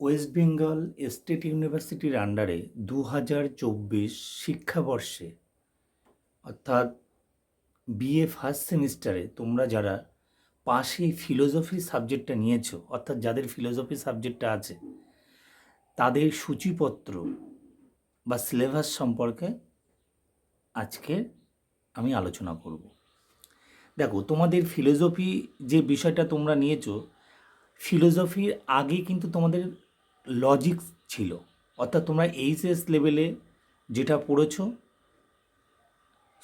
West Bengal state ইউনিভার্সিটির আন্ডারে দু হাজার চব্বিশ শিক্ষাবর্ষে, অর্থাৎ বিএ ফার্স্ট সেমিস্টারে তোমরা যারা পাশে ফিলোজফি সাবজেক্টটা নিয়েছো, অর্থাৎ যাদের ফিলোজফি সাবজেক্টটা আছে, তাদের সূচিপত্র বা সিলেবাস সম্পর্কে আজকে আমি আলোচনা করব। দেখো, তোমাদের ফিলোজফি যে বিষয়টা তোমরা নিয়েছো ফিলোজফির আগে কিন্তু তোমাদের লজিক ছিল। অর্থাৎ তোমরা এইচএস লেভেলে যেটা পড়েছো,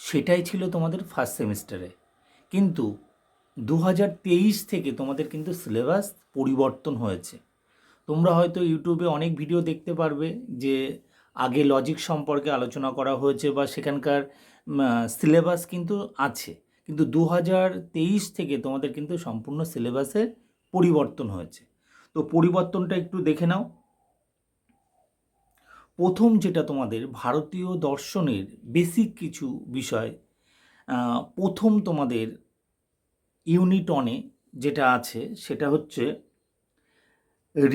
সেটাই ছিল তোমাদের ফার্স্ট সেমিস্টারে কিন্তু দু হাজার তেইশ থেকে তোমাদের কিন্তু সিলেবাস পরিবর্তন হয়েছে। তোমরা হয়তো ইউটিউবে অনেক ভিডিও দেখতে পারবে যে আগে লজিক সম্পর্কে আলোচনা করা হয়েছে বা সেখানকার সিলেবাস কিন্তু আছে। কিন্তু দু হাজার তেইশ থেকে তোমাদের কিন্তু সম্পূর্ণ সিলেবাসের পরিবর্তন হয়েছে। তো পরিবর্তনটা একটু দেখে নাও। প্রথম যেটা তোমাদের, ভারতীয় দর্শনের বেসিক কিছু বিষয় প্রথম তোমাদের ইউনিট অনে যেটা আছে, সেটা হচ্ছে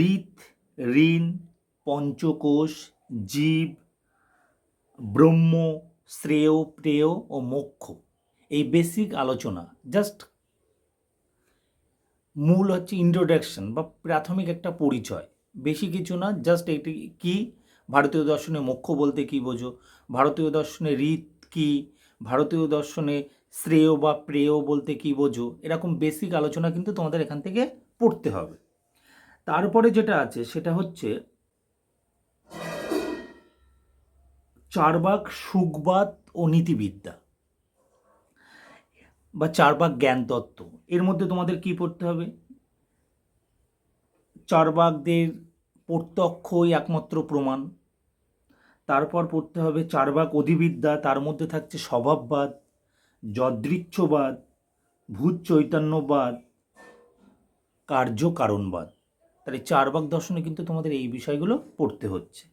ঋত ঋণ, পঞ্চকোষ, জীব, ব্রহ্ম, শ্রেয়, প্রেয় ও মোক্ষ। এই বেসিক আলোচনা জাস্ট মূল হচ্ছে ইন্ট্রোডাকশন বা প্রাথমিক একটা পরিচয়। বেশি কিছু না জাস্ট এটি কি? ভারতীয় দর্শনে মোক্ষ বলতে কি বোঝো? ভারতীয় দর্শনে রীত কি? ভারতীয় দর্শনে শ্রেয় বা প্রেয় বলতে কি বোঝো? এরকম বেসিক আলোচনা কিন্তু তোমাদের এখান থেকে পড়তে হবে। তারপরে যেটা আছে, সেটা হচ্ছে চারবাক সুখবাদ ও নীতিবিদ্যা। বা চারবাক জ্ঞান তত্ত্ব, এর মধ্যে তোমাদের কি পড়তে হবে? চারবাকদের প্রত্যক্ষই একমাত্র প্রমাণ। তারপর পড়তে হবে চারবাক অধিবিদ্যা, তার মধ্যে থাকছে স্বভাববাদ, যদৃচ্ছবাদ ভূত চৈতন্যবাদ কার্য কারণবাদ তাহলে চারবাক দর্শনে কিন্তু তোমাদের এই বিষয়গুলো পড়তে হচ্ছে।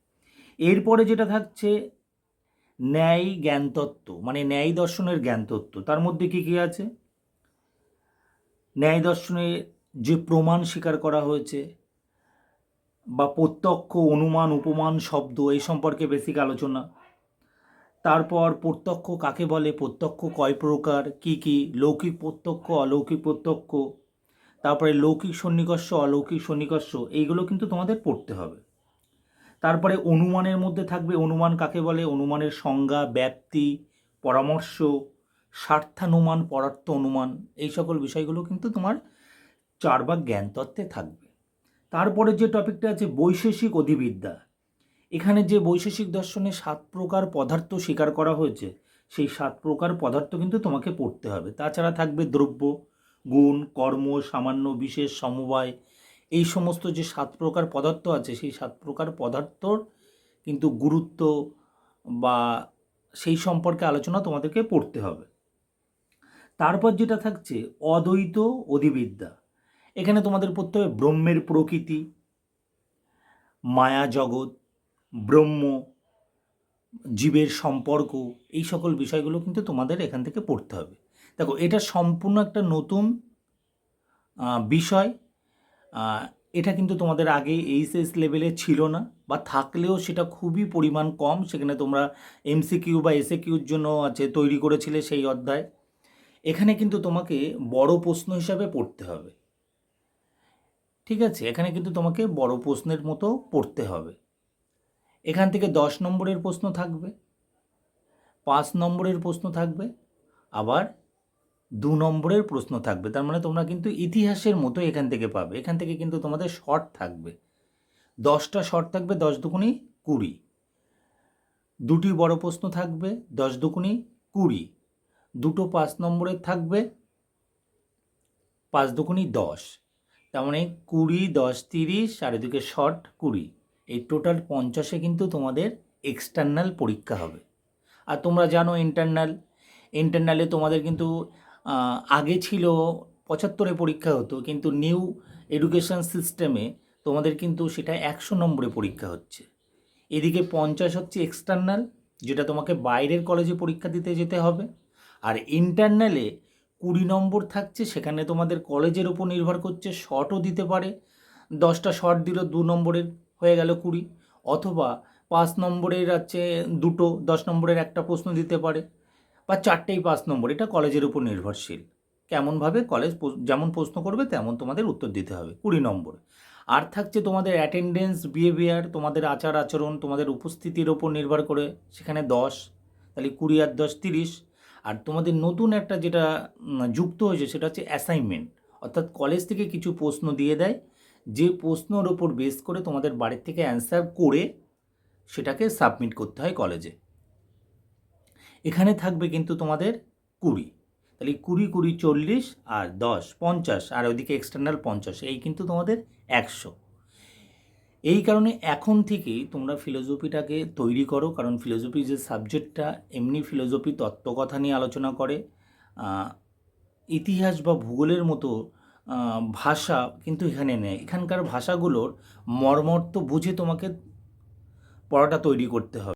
এরপরে যেটা থাকছে ন্যায় জ্ঞানতত্ত্ব মানে ন্যায় দর্শনের জ্ঞানতত্ত্ব, তার মধ্যে কি কি আছে? ন্যায় দর্শনে যে প্রমাণ স্বীকার করা হয়েছে, বা প্রত্যক্ষ অনুমান, উপমান, শব্দ, এই সম্পর্কে বেসিক আলোচনা। তারপর প্রত্যক্ষ কাকে বলে, প্রত্যক্ষ কয় প্রকার, কি কি, লৌকিক প্রত্যক্ষ, অলৌকিক প্রত্যক্ষ, তারপরে লৌকিক সন্নিকর্ষ, অলৌকিক সন্নিকর্ষ, এইগুলো কিন্তু তোমাদের পড়তে হবে। তারপরে অনুমানের মধ্যে থাকবে, অনুমান কাকে বলে? অনুমানের সংজ্ঞা, ব্যাপ্তি, পরামর্শ, স্বার্থানুমান, পরার্থ অনুমান, এই সকল বিষয়গুলো কিন্তু তোমার চার ভাগ জ্ঞান তত্ত্বে থাকবে। তারপরে যে টপিকটা আছে, বৈশেষিক অধিবিদ্যা। এখানে যে বৈশেষিক দর্শনে সাত প্রকার পদার্থ স্বীকার করা হয়েছে, সেই সাত প্রকার পদার্থ কিন্তু তোমাকে পড়তে হবে। তাছাড়া থাকবে দ্রব্য, গুণ, কর্ম, সামান্য, বিশেষ, সমবায় এই সমস্ত যে সাত প্রকার পদার্থ আছে, সেই সাত প্রকার পদার্থর কিন্তু গুরুত্ব বা সেই সম্পর্কে আলোচনা তোমাদেরকে পড়তে হবে। তারপর যেটা থাকছে, অদ্বৈত অধিবিদ্যা। এখানে তোমাদের পড়তে হবে ব্রহ্মের প্রকৃতি, মায়া জগৎ, ব্রহ্ম, জীবের সম্পর্ক, এই সকল বিষয়গুলো কিন্তু তোমাদের এখান থেকে পড়তে হবে। দেখো, এটা সম্পূর্ণ একটা নতুন বিষয়। এটা কিন্তু তোমাদের আগে এইচএস লেভেলে ছিল না, বা থাকলেও সেটা খুবই পরিমাণ কম, সেখানে তোমরা এমসিকিউ বা এসএ কিউর জন্য আছে তৈরি করেছিলে সেই অধ্যায়। এখানে কিন্তু তোমাকে বড় প্রশ্ন হিসাবে পড়তে হবে। ঠিক আছে? এখানে কিন্তু তোমাকে বড় প্রশ্নের মতো পড়তে হবে। এখান থেকে দশ নম্বরের প্রশ্ন থাকবে, পাঁচ নম্বরের প্রশ্ন থাকবে, আবার দু নম্বরের প্রশ্ন থাকবে। তার মানে তোমরা কিন্তু ইতিহাসের মতো এখান থেকে পাবে। এখান থেকে কিন্তু তোমাদের শর্ট থাকবে। দশটা শর্ট থাকবে, দশ দুকুনি কুড়ি। দুটি বড় প্রশ্ন থাকবে, দশ দুকুনি কুড়ি। দুটো পাঁচ নম্বরের থাকবে, পাঁচ দুগুণি দশ। তার মানে কুড়ি, দশ, তিরিশ আর এদিকে শর্ট কুড়ি। এই টোটাল পঞ্চাশে কিন্তু তোমাদের এক্সটার্নাল পরীক্ষা হবে। আর তোমরা জানো ইন্টারনাল ইন্টারনালে তোমাদের কিন্তু আগে ছিল পঁচাত্তরে পরীক্ষা হতো, কিন্তু নিউ এডুকেশন সিস্টেমে তোমাদের কিন্তু সেটা একশো নম্বরে পরীক্ষা হচ্ছে। এদিকে পঞ্চাশ হচ্ছে এক্সটার্নাল যেটা তোমাকে বাইরের কলেজে পরীক্ষা দিতে যেতে হবে। আর ইন্টারনালে কুড়ি নম্বর থাকছে, সেখানে তোমাদের কলেজের ওপর নির্ভর করছে শর্টও দিতে পারে। দশটা শর্ট দিল, দু নম্বরের হয়ে গেল কুড়ি। অথবা পাঁচ নম্বরের আছে দুটো, দশ নম্বরের একটা প্রশ্ন দিতে পারে। বা চারটেই পাঁচ নম্বর, এটা কলেজের উপর নির্ভরশীল। কেমনভাবে কলেজ যেমন প্রশ্ন করবে তেমন তোমাদের উত্তর দিতে হবে, কুড়ি নম্বর। আর থাকছে তোমাদের অ্যাটেন্ডেন্স বিহেভিয়ার তোমাদের আচার আচরণ, তোমাদের উপস্থিতির ওপর নির্ভর করে, সেখানে দশ, তাহলে কুড়ি আর দশ তিরিশ। আর তোমাদের নতুন একটা যেটা যুক্ত হয়েছে সেটা হচ্ছে অ্যাসাইনমেন্ট অর্থাৎ কলেজ থেকে কিছু প্রশ্ন দিয়ে দেয়, যে প্রশ্নর ওপর বেস করে তোমাদের বাড়ির থেকে অ্যান্সার করে সেটাকে সাবমিট করতে হয় কলেজে। এখানে থাকবে কিন্তু তোমাদের কুড়ি। তাহলে কুড়ি কুড়ি, চল্লিশ আর দশ, পঞ্চাশ আর ওইদিকে এক্সটার্নাল পঞ্চাশ, এই কিন্তু তোমাদের একশো। এই কারণে এখন থেকেই তোমরা ফিলোসফিটাকে তৈরি করো, কারণ ফিলোসফি যে সাবজেক্টটা এমনি ফিলোসফি তত্ত্বকথা নিয়ে আলোচনা করে ইতিহাস বা ভূগোলের মতো ভাষা কিন্তু এখানে নেই। এখানকার ভাষাগুলোর মর্মর্থ বুঝে তোমাকে পড়াটা তৈরি করতে হবে।